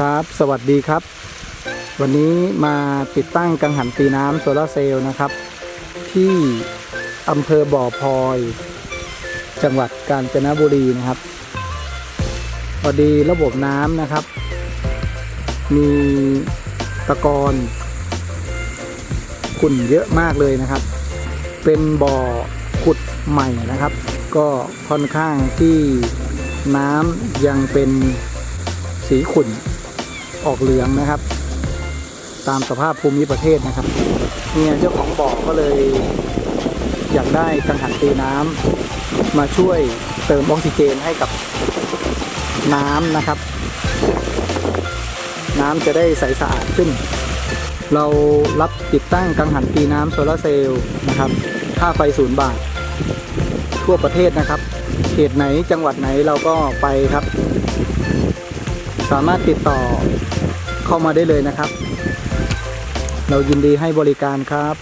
ครับ สวัสดีครับ วันนี้มาติดตั้งกังหันตีน้ำโซลาเซลล์นะครับ ที่อำเภอบ่อพลอย จังหวัดกาญจนบุรีนะครับ พอดีระบบน้ำนะครับ มีตะกอนขุ่นเยอะมากเลยนะครับ เป็นบ่อขุดใหม่นะครับ ก็ค่อนข้างที่น้ำยังเป็นสีขุ่น ออกเหลืองนะครับ ตามสภาพภูมิประเทศนะครับเนี่ยเจ้าของบ่อก็เลย อยากได้กังหันตีน้ำมาช่วยเติมออกซิเจนให้กับน้ำนะครับ น้ำจะได้ใสสะอาดขึ้น เรารับติดตั้งกังหันตีน้ำโซลาร์เซลล์นะครับ ค่าไฟศูนย์บาท ทั่วประเทศนะครับเขตไหนจังหวัดไหนเราก็ไปครับ สามารถติดต่อเข้ามาได้เลยนะครับ เรายินดีให้บริการครับ